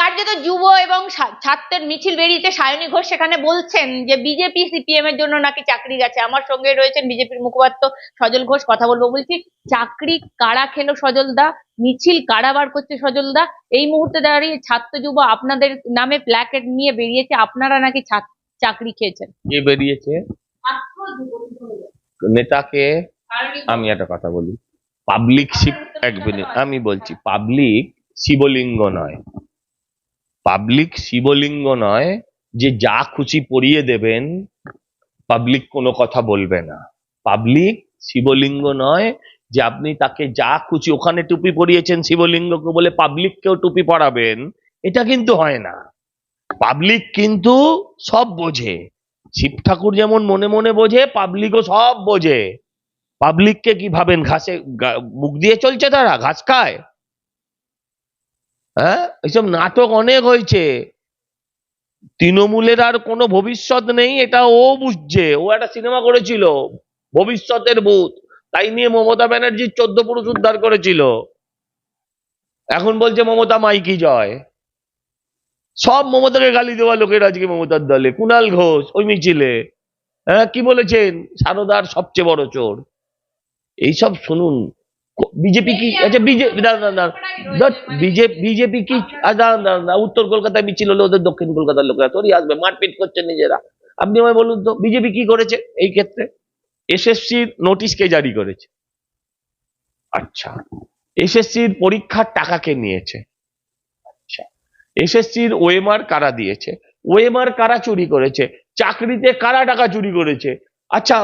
কার্যত যুব এবং ছাত্রের মিছিল বেরিয়েছে। সায়নী ঘোষ সেখানে বলছেন যে, বিজেপি, সিপিএম এর জন্য নাকি চাকরি গেছে? আমার সঙ্গে রয়েছেন বিজেপির মুখপাত্র সজল ঘোষ। কথা বলব বলছি, চাকরি কারা খেলো সজল দা? মিছিল কারা বার করছে সজল দা? এই মুহূর্তে দাঁড়িয়ে ছাত্র যুব আপনাদের নামে প্ল্যাকেট নিয়ে বেরিয়েছে। আপনারা নাকি চাকরি খেয়েছেন? কে বেরিয়েছে? নেতাকে আমি একটা কথা বলি। পাবলিক এক মিনিট, আমি বলছি, পাবলিক শিবলিঙ্গ নয়। পাবলিক শিবলিঙ্গ নয় যে যা খুশি পড়িয়ে দেবেন পাবলিক কোনো কথা বলবে না। পাবলিক শিবলিঙ্গ নয় যে আপনি তাকে যা খুশি ওখানে টুপি পরিয়েছেন শিবলিঙ্গকে বলে পাবলিককেও টুপি পরাবেন, এটা কিন্তু হয় না। পাবলিক কিন্তু সব বোঝে। শিব ঠাকুর যেমন মনে মনে বোঝে পাবলিকও সব বোঝে। পাবলিককে কি ভাবেন ঘাসে মুখ দিয়ে চলছে তারা? ঘাস খায়? হ্যাঁ? এইসব নাটক অনেক হয়েছে। তৃণমূলের আর কোনো ভবিষ্যৎ নেই, এটা ও বুঝছে। ও একটা সিনেমা করেছিল, ভবিষ্যতের ভূত। তাই নিয়ে মমতা ব্যানার্জির চোদ্দ পুরুষ উদ্ধার করেছিল। এখন বলছে মমতা মাইকি জয়। সব মমতাকে গালি দেওয়া লোকের আজকে মমতার দলে। কুণাল ঘোষ, ওই মিছিলে। হ্যাঁ কি বলেছেন? সারদার সবচেয়ে বড় চোর। এইসব শুনুন। বিজেপি কি? আচ্ছা বিজেপি বিজেপি কি? উত্তর কলকাতায় মিছিল হলে, ওদের দক্ষিণ কলকাতার লোকেরা। তোরই আসবে, মারপিট করছে নিজেরা। আপনি আমায় বলুন তো বিজেপি কি করেছে এই ক্ষেত্রে? এসএসসির নোটিশ কে জারি করেছে। আচ্ছা এসএসসির পরীক্ষার টাকা কে নিয়েছে। আচ্ছা এসএসসির ওএমআর কারা দিয়েছে? ওএমআর কারা চুরি করেছে? চাকরিতে কারা টাকা চুরি করেছে? আচ্ছা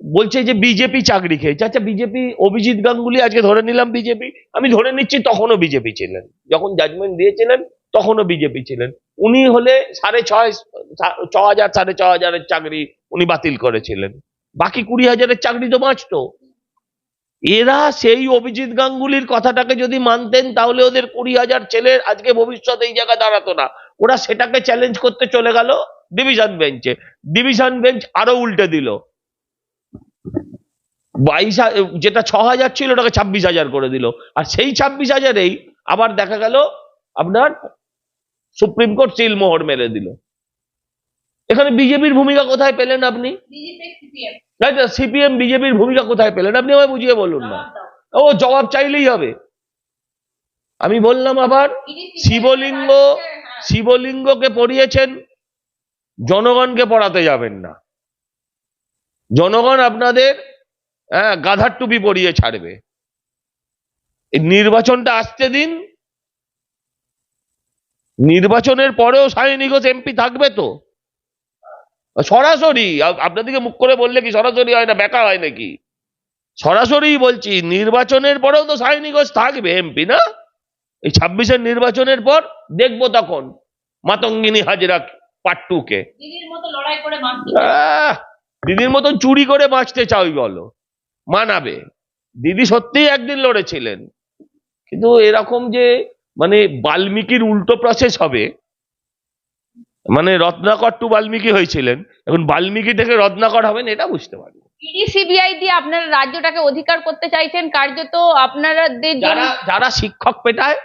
বলছে যে বিজেপি চাকরি খেয়েছে। আচ্ছা বিজেপি, অভিজিৎ গাঙ্গুলি আজকে ধরে নিলাম বিজেপি। আমি ধরে নিচ্ছি তখনও বিজেপি ছিলেন। যখন জাজমেন্ট দিয়েছিলেন, তখনও বিজেপি ছিলেন। উনি হলে সাড়ে ছয়, ছ হাজার, সাড়ে ছ হাজারের চাকরি উনি বাতিল করেছিলেন। বাকি কুড়ি হাজারের চাকরি তো বাঁচতো। এরা সেই অভিজিৎ গাঙ্গুলির কথাটাকে যদি মানতেন, তাহলে ওদের কুড়ি হাজার ছেলের আজকে ভবিষ্যৎ এই জায়গায় দাঁড়াতো না। ওরা সেটাকে চ্যালেঞ্জ করতে চলে গেল ডিভিশন বেঞ্চে ডিভিশন বেঞ্চ আরও উল্টে দিল। বাইশ যেটা ছ হাজার ছিল ওটাকে ছাব্বিশ হাজার করে দিল। আর সেই ছাব্বিশ হাজারেই আবার দেখা গেল আপনার সুপ্রিম কোর্ট সিল মোহর মেরে দিল। এখানে বিজেপির ভূমিকা কোথায় পেলেন আপনি? সিপিএম। বিজেপির ভূমিকা কোথায় পেলেন? আপনি আমায় বুঝিয়ে বলুন না। ও জবাব চাইলেই হবে। আমি বললাম আবার শিবলিঙ্গ শিবলিঙ্গকে পড়িয়েছেন জনগণকে পড়াতে যাবেন না। জনগণ আপনাদের হ্যাঁ, গাধার টুপি পরিয়ে ছাড়বে। এই নির্বাচনটা আসতে দিন। নির্বাচনের পরেও সায়নী ঘোষ এমপি থাকবে তো? সরাসরি আপনাদেরকে মুখ করে বললে কি সরাসরি হয় না বেকা হয় নাকি? সরাসরি বলছি নির্বাচনের পরেও তো সায়নী ঘোষ থাকবে এমপি না? এই ছাব্বিশের নির্বাচনের পর দেখব তখন মাতঙ্গিনী হাজরা পার্ট টু কে দিদির মতো লড়াই করে দিদির মতন চুরি করে বাঁচতে চাই বলো। মানাবে। দিদি সত্যিই একদিন লড়েছিলেন। কিন্তু এরকম যে মানে বাল্মীকির উল্টো প্রসেস হবে মানে রত্নাকর টু বাল্মীকি হয়েছিলেন এখন বাল্মীকি থেকে রত্নাকর হবেন এটা বুঝতে পারি ইডি সিবিআই দিয়ে আপনারা রাজ্যটাকে অধিকার করতে চাইছেন কার্যত আপনাদের যারা যারা শিক্ষক পেটায়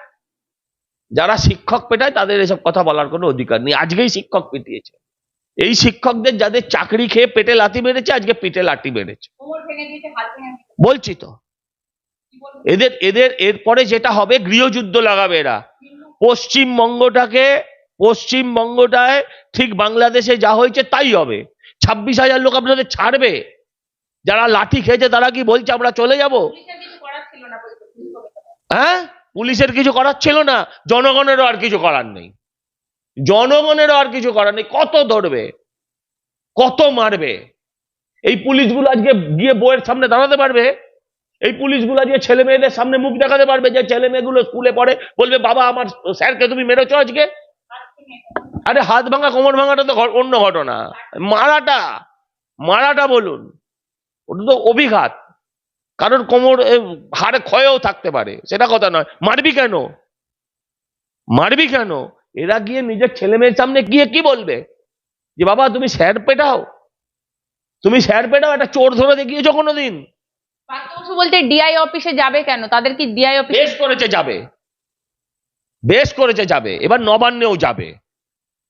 যারা শিক্ষক পেটায় তাদের এসব কথা বলার কোনো অধিকার নেই। আজকেই শিক্ষক পিটিয়েছে এই শিক্ষকদের যাদের চাকরি খেয়ে পেটে লাথি মেরেছে আজকে পিঠে লাঠি মেরেছে। বলছি তো। এদের এদের এরপরে যেটা হবে গৃহযুদ্ধ লাগাবে এরা। পশ্চিমবঙ্গটাকে পশ্চিমবঙ্গটায় ঠিক বাংলাদেশে যা হয়েছে তাই হবে। ছাব্বিশ হাজার লোক আপনাদের ছাড়বে। যারা লাঠি খেয়েছে তারা কি বলছে আমরা চলে যাব। হ্যাঁ? পুলিশের কিছু করার ছিল না। জনগণেরও আর কিছু করার নেই। জনগণেরও আর কিছু করার নেই। কত ধরবে? কত মারবে? এই পুলিশগুলো আজকে গিয়ে বইয়ের সামনে দাঁড়াতে পারবে? এই পুলিশগুলো আজকে ছেলে মেয়েদের সামনে মুখ দেখাতে পারবে যে ছেলে মেয়েগুলো স্কুলে পড়ে, বলবে, বাবা, আমার স্যারকে তুমি মেরেছো আজকে? আরে হাত ভাঙা, কোমর ভাঙাটা তো অন্য ঘটনা। মারাটা মারাটা বলুন। ওটা তো অভিঘাত। কারণ কোমর হাড়ে ক্ষয়ও থাকতে পারে, সেটা কথা নয়। মারবি কেন? মারবি কেন? এরা গিয়ে নিজের ছেলে মেয়ের সামনে গিয়ে কি বলবে? যে বাবা তুমি স্যার পেটাও। তুমি স্যার পেটাও একটা চোর ধরে দেখিয়েছো কোনোদিন? বলছে ডিআই অফিসে যাবে কেন? তাদের কি ডিআই অফিসে বেশ করেছে যাবে। বেশ করেছে যাবে। এবার নবান্নেও যাবে।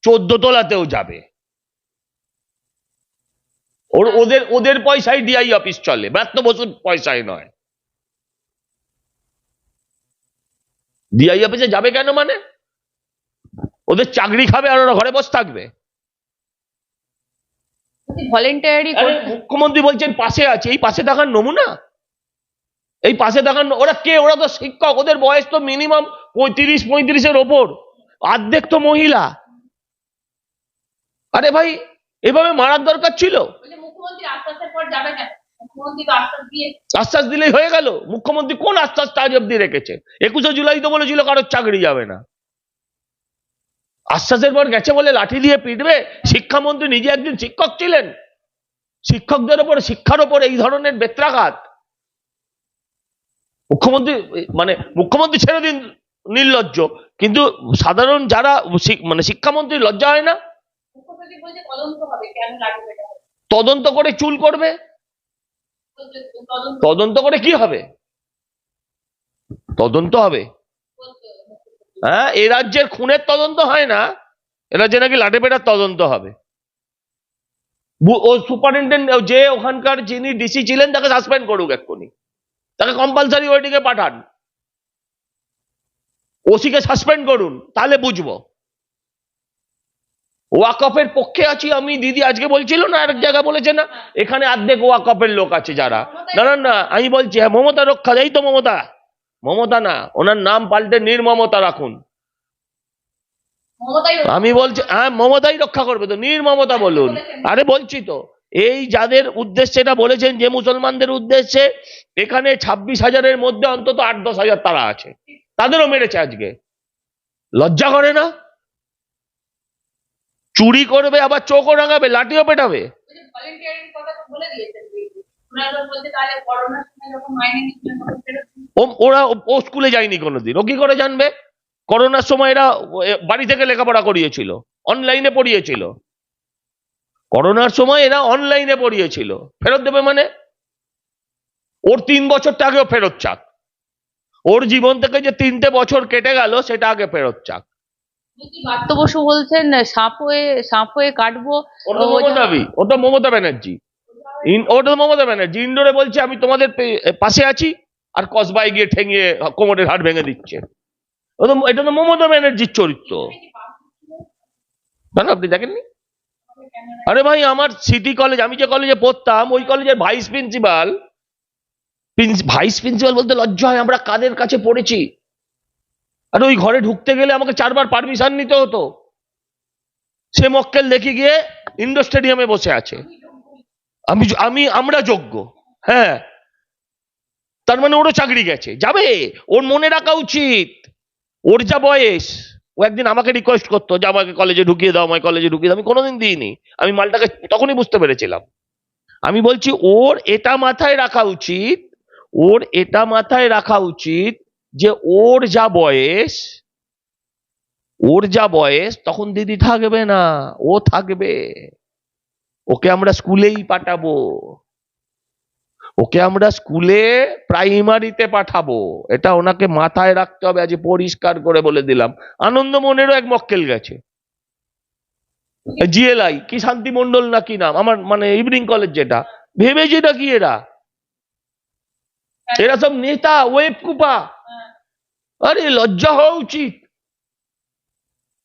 চোদ্দ তোলাতেও যাবে। ওর ওদের ওদের পয়সায় ডিআই অফিস চলে। ব্রাত্য বসুর পয়সায় নয়। ডিআই অফিসে যাবে কেন মানে? ওদের চাকরি খাবে আর ওরা ঘরে বসে থাকবে। ভলেন্টারি মুখ্যমন্ত্রী বলছেন পাশে আছে এই পাশে থাকার নমুনা? এই পাশে থাকার ওরা কে? ওরা তো শিক্ষক ওদের বয়স তো মিনিমাম পঁয়ত্রিশ পঁয়ত্রিশের ওপর। অর্ধেক তো মহিলা। আরে ভাই এভাবে মারার দরকার ছিল? আশ্বাস দিলেই হয়ে গেল। মুখ্যমন্ত্রী কোন আশ্বাসটা আজ অব্দি রেখেছে? একুশে জুলাই তো বলেছিল কারোর চাকরি যাবে না। আশ্বাসের পর গেছে বলে লাঠি দিয়ে পিটবে। শিক্ষামন্ত্রী নিজে একজন শিক্ষক ছিলেন। শিক্ষকদের ওপর শিক্ষার ওপর এই ধরনের বেত্রাঘাত। মুখ্যমন্ত্রী মানে মুখ্যমন্ত্রী ছেড়ে দিন নির্লজ্জ। কিন্তু সাধারণ যারা মানে শিক্ষামন্ত্রী লজ্জা হয় না। তদন্ত করে চুল করবে। তদন্ত করে কি হবে? তদন্ত হবে। হ্যাঁ এ রাজ্যের খুনের তদন্ত হয় না, এ রাজ্যে নাকি লাঠেপেটার তদন্ত হবে। ও সুপারিনটেন্ডেন্ট যে ওখানকার যিনি ডিসি ছিলেন, তাকে সাসপেন্ড করুক এক্ষুনি। তাকে কম্পালসারি ওয়েটিংয়ে পাঠান। ওসিকে সাসপেন্ড করুন, তাহলে বুঝব। ওয়াকফের পক্ষে আছি আমি, দিদি আজকে বলছিল না, আরেক জায়গায় বলেছে না, এখানে অর্ধেক ওয়াকফের লোক আছে যারা। না না না, আমি বলছি হ্যাঁ মমতা রক্ষা, এই তো মমতা। মমতা না ওনার নাম পাল্টে নির্মমতা রাখুন। আমি বলছি হ্যাঁ মমতাই রক্ষা করবে তো নির্মমতা বলুন। আরে বলছি তো এই যাদের উদ্দেশ্যে এটা বলেছেন যে মুসলমানদের উদ্দেশ্যে এখানে ছাব্বিশ হাজারের মধ্যে অন্তত আট দশ হাজার তারা আছে। তাদেরও মেরেছে আজকে। লজ্জা করে না? চুরি করবে আবার চোখও রাঙাবে লাঠিও পেটাবে। ওরা ও স্কুলে যায়নি কোনোদিন। ও কি করে জানবে? করোনার সময় এরা বাড়ি থেকে লেখাপড়া করিয়েছিল অনলাইনে পড়িয়েছিল। করোনার সময় এরা অনলাইনে পড়িয়েছিল। ফেরত দেবে মানে? ওর তিন বছরটা আগেও ফেরত চাক। ওর জীবন থেকে যে তিনটে বছর কেটে গেল সেটা আগে ফেরত চাক। বসু বলছেন সাপ হয়ে সাপ হয়ে কাটবো? ওটা মমতা ব্যানার্জি। ওটা তো মমতা ব্যানার্জি ইন্ডোরে বলছে আমি তোমাদের পাশে আছি আর কসবায় গিয়ে ঠেঙিয়ে কোমরের হাড় ভেঙে দিচ্ছে। এটা তো মমতা ব্যানার্জির চরিত্র। না না, আপনি দেখেননি? আরে ভাই আমার সিটি কলেজ আমি যে কলেজে পড়তাম ওই কলেজের ভাইস প্রিন্সিপাল ভাইস প্রিন্সিপাল বলতে লজ্জা হয় আমরা কাদের কাছে পড়েছি? আর ওই ঘরে ঢুকতে গেলে আমাকে চারবার পারমিশন নিতে হতো। সে মক্কেল দেখে গিয়ে ইন্ডোর স্টেডিয়ামে বসে আছে। আমি আমি, আমরা যোগ্য। হ্যাঁ। তার মানে ওরও চাকরি গেছে। যাবে। ওর মনে রাখা উচিত। ওর যা বয়স, ও একদিন আমাকে রিকোয়েস্ট করতো যে আমাকে কলেজে ঢুকিয়ে দাও আমাকে কলেজে ঢুকিয়ে দাও। আমি কোনোদিন দিইনি। আমি মালটাকে তখনই বুঝতে পেরেছিলাম। আমি বলছি, ওর এটা মাথায় রাখা উচিত, ওর এটা মাথায় রাখা উচিত যে ওর যা বয়স, ওর যা বয়স, তখন দিদি থাকবে না। ও থাকবে। ওকে আমরা স্কুলেই পাঠাবো। ওকে আমরা স্কুলে প্রাইমারিতে পাঠাবো। এটা ওনাকে মাথায় রাখতে হবে, আজ পরিষ্কার করে বলে দিলাম। আনন্দমনেরও এক মক্কেল গেছে। জিএলআই, কি শান্তি মন্ডল না কি নাম? আমার মানে ইভিনিং কলেজ যেটা। ভেবেছি না কি এরা? এরা সব নেতা, ওয়েব কুপা। আরে লজ্জা হওয়া উচিত।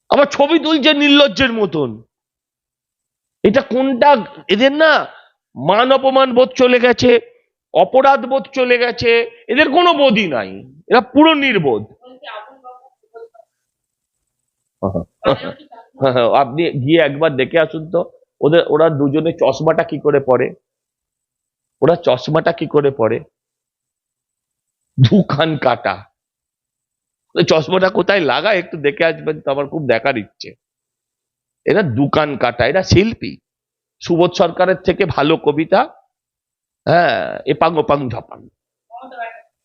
আমার ছবি তুলছে নির্লজ্জের মতন। এটা কোনটা? এদের না মান অপমান বোধ চলে গেছে, অপরাধ বোধ চলে গেছে, এদের কোনো বোধই নাই। এরা পুরো নির্বোধ। বলছে আপনি গিয়ে একবার দেখে আসুন তো, ওদের, ওরা দুজনে চশমাটা কি করে পরে? ওরা চশমাটা কি করে পরে? দুখান কাটা। চশমাটা কোথায় লাগায়? একটু দেখে আসবেন তো, আমার খুব দেখার ইচ্ছে। এরা দুকান কাটা, এরা শিল্পী। সুবোধ সরকারের থেকে ভালো কবিতা হ্যাঁ এপাং ওপাং ঝপাং।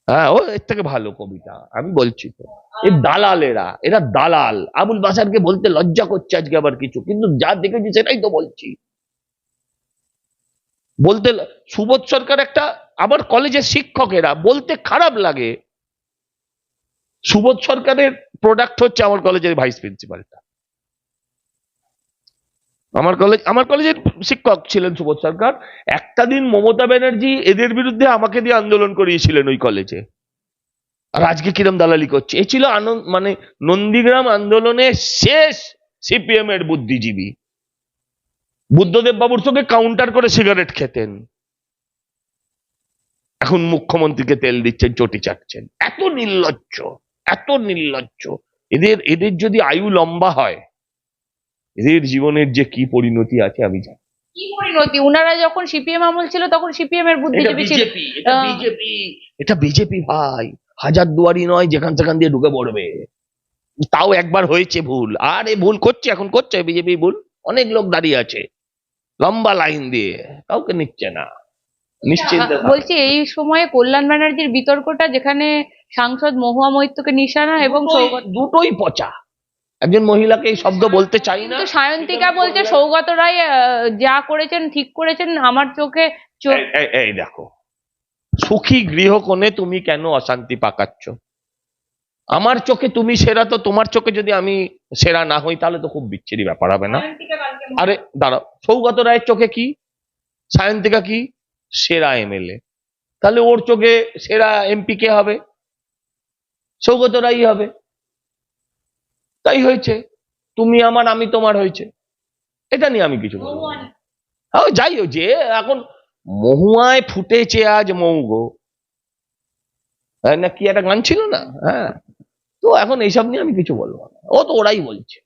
হ্যাঁ ও এর থেকে ভালো কবিতা, আমি বলছি তো। এ দালাল এরা এরা দালাল। আবুল বাসারকে বলতে লজ্জা করছে আজকে আবার কিছু, কিন্তু যা দেখেছি সেটাই তো বলছি। বলতে সুবোধ সরকার একটা, আবার কলেজের শিক্ষকেরা, বলতে খারাপ লাগে। সুবোধ সরকারের প্রোডাক্ট হচ্ছে আমার কলেজের ভাইস প্রিন্সিপালটা আমার কলেজ আমার কলেজের শিক্ষক ছিলেন সুবোধ সরকার। একটা দিন মমতা ব্যানার্জি এদের বিরুদ্ধে আমাকে দিয়ে আন্দোলন করিয়েছিলেন ওই কলেজে আর আজকে কিরম দালালি করছে? এ ছিল আনন্দ মানে নন্দীগ্রাম আন্দোলনের শেষ সিপিএম এর বুদ্ধিজীবী। বুদ্ধদেব বাবুর সঙ্গে কাউন্টার করে সিগারেট খেতেন। এখন মুখ্যমন্ত্রীকে তেল দিচ্ছেন, চটি চাটছেন। এত নির্লজ্জ এত নির্লজ্জ। এদের এদের যদি আয়ু লম্বা হয় এদের জীবনের যে কি পরিণতি আছে আমি জানি। কি পরিণতি? উনারা যখন সিপিএম আমল ছিল তখন সিপিএম এর বুদ্ধিজীবী ছিল। বিজেপি এটা বিজেপি। ভাই। হাজার দুয়ারি নয় যেখান সেখান দিয়ে ঢুকে পড়বে। তাও একবার হয়েছে ভুল। আর এ ভুল করছে এখন করছে বিজেপি ভুল। অনেক লোক দাঁড়িয়ে আছে। লম্বা লাইন দিয়ে। কাউকে নিচ্ছে না। নিশ্চিন্তে। বলছি এই সময়ে কল্যাণ ব্যানার্জির বিতর্কটা যেখানে সাংসদ মহুয়া মৈত্রকে নিশানা এবং দুটোই পচা। একজন মহিলাকে এই শব্দ বলতে চাই না। সায়ন্তিকা বলছে সৌগত রায় যা করেছেন ঠিক করেছেন আমার চোখে এই- দেখো। সুখী গৃহকোণে তুমি কেন অশান্তি পাকাচ্ছ? আমার চোখে তুমি সেরা তো তোমার চোখে যদি আমি সেরা না হই তাহলে তো খুব বিচ্ছিরি ব্যাপার হবে না। আরে দাঁড়াও। সৌগত রায়ের চোখে কি? সায়ন্তিকা কি? সেরা এমএলএ। তাহলে ওর চোখে সেরা এমপি কে হবে? সৌগত রাই হবে। তাই হয়েছে। তুমি আমার আমি তোমার হয়েছে। এটা নিয়ে আমি কিছু বলব না। হ্যাঁ যাই হোক যে এখন মহুয়ায় ফুটেছে আজ মৌ গো না কি একটা গান ছিল না? হ্যাঁ। তো এখন এইসব নিয়ে আমি কিছু বলব না। ও তো ওরাই বলছে।